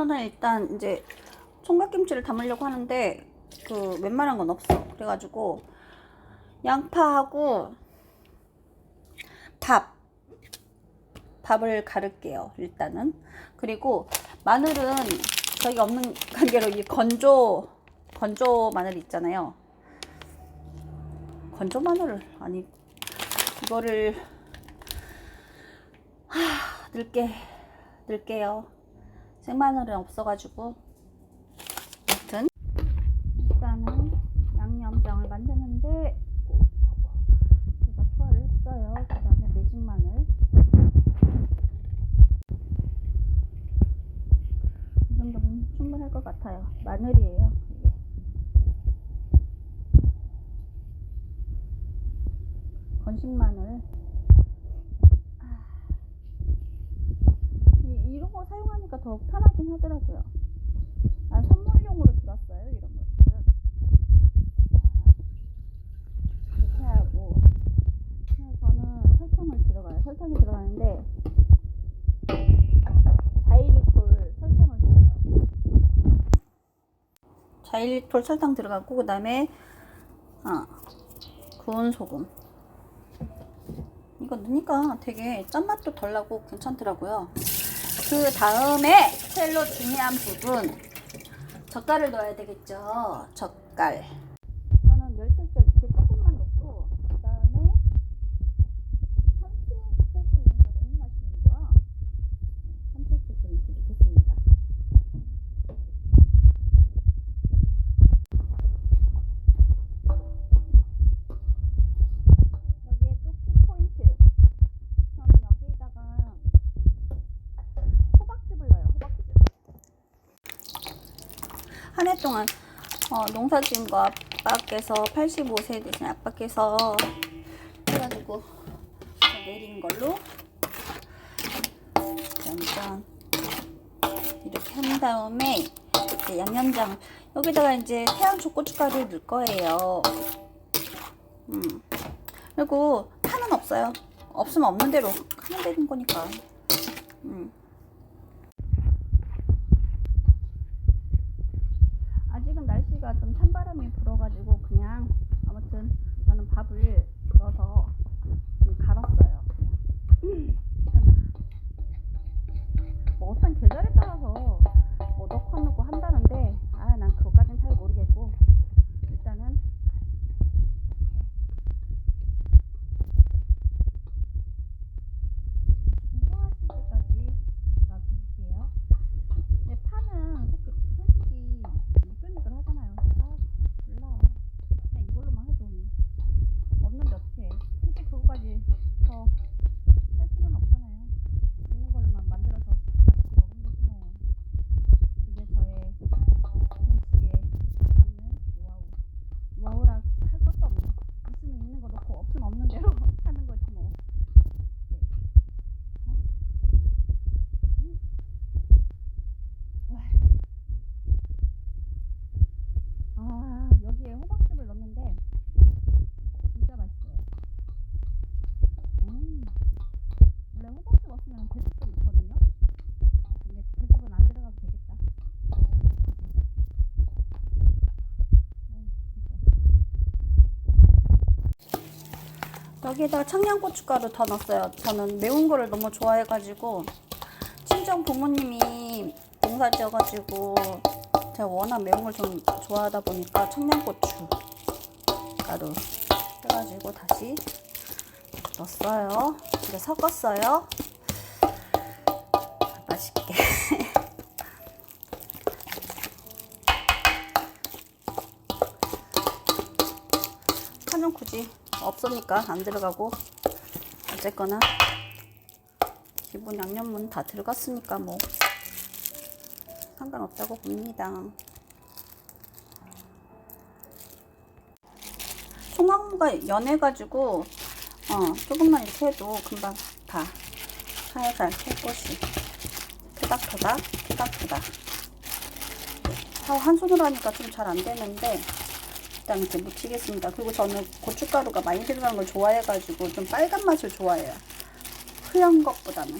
저는 일단 이제 총각김치를 담으려고 하는데 그 웬만한 건 없어. 그래가지고 양파하고 밥 밥을 가를게요. 일단은 그리고 마늘은 저희가 없는 관계로 이 건조 건조 마늘 있잖아요. 건조 마늘을 아니 이거를 하, 넣을게 넣을게요. 생마늘은 없어가지고 아무튼 일단은 양념장을 만드는데 제가 투하를 했어요. 그 다음에 매진 마늘 이 정도면 충분할 것 같아요. 마늘이에요. 이게. 건식 마늘 아. 이, 이런 거 사용하니까 더 편하긴 하더라고요. 난 선물용으로 들었어요, 이런 것들은. 이렇게 하고. 저는 설탕을 들어가요. 설탕이 들어가는데, 자일리톨 설탕을 써요. 자일리톨 설탕 들어가고, 그 다음에, 아, 구운 소금. 이거 넣으니까 되게 짠맛도 덜 나고 괜찮더라고요. 그 다음에 셀로 중요한 부분 젓갈을 넣어야 되겠죠. 젓갈. 저는 멸치젓 이렇게 조금만 넣고 그 다음에 참치소스 넣으니까 너무 맛있는 거야. 참치소스 이렇게 넣겠습니다. 여기에 또 키포인트. 저는 여기에다가 호박즙을 넣어요. 호박즙. 한 해 동안 어, 농사 지은 거 아빠께서 85세 되신 아빠께서 해가지고 내린 걸로 짠짠 이렇게 한 다음에 이제 양념장 여기다가 이제 태양초 고춧가루 넣을 거예요. 음. 그리고 파는 없어요. 없으면 없는 대로 하면 되는 거니까. 음. 아직은 날씨가 좀 찬바람이 불어가지고 그냥 아무튼 저는 밥을 그거까지 더 할 필요는 없잖아요. 있는 걸로만 만들어서 맛있게 먹으면 되지 뭐. 그게 저의 김치에 담는 노하우. 노하우라 할 것도 없네. 있으면 있는 거 넣고 없으면 없는 대로 하는 거지 뭐. 네. 어? 음. 와. 아 여기에 호박즙을 넣는데 진짜 맛있어요. 음 원래 호박즙 없으면 배즙도 넣거든요. 근데 배즙은 안 들어가도 되겠다. 여기에다가 청양고춧가루 더 넣었어요. 저는 매운 거를 너무 좋아해가지고 친정 부모님이 농사 지어가지고 제가 워낙 매운 걸 좀 좋아하다 보니까 청양고추 가루 해가지고 다시 넣었어요. 이제 섞었어요. 맛있게. 파는 굳이 없으니까 안 들어가고 어쨌거나 기본 양념은 다 들어갔으니까 뭐 상관없다고 봅니다. 총각무가 연해가지고 어 조금만 이렇게 해도 금방 다 살살 캘 것이 토닥토닥 토닥토닥 하고 한 손으로 하니까 좀 잘 안 되는데 일단 이렇게 묻히겠습니다. 그리고 저는 고춧가루가 많이 들어간 걸 좋아해가지고 좀 빨간 맛을 좋아해요. 흐연 것보다는.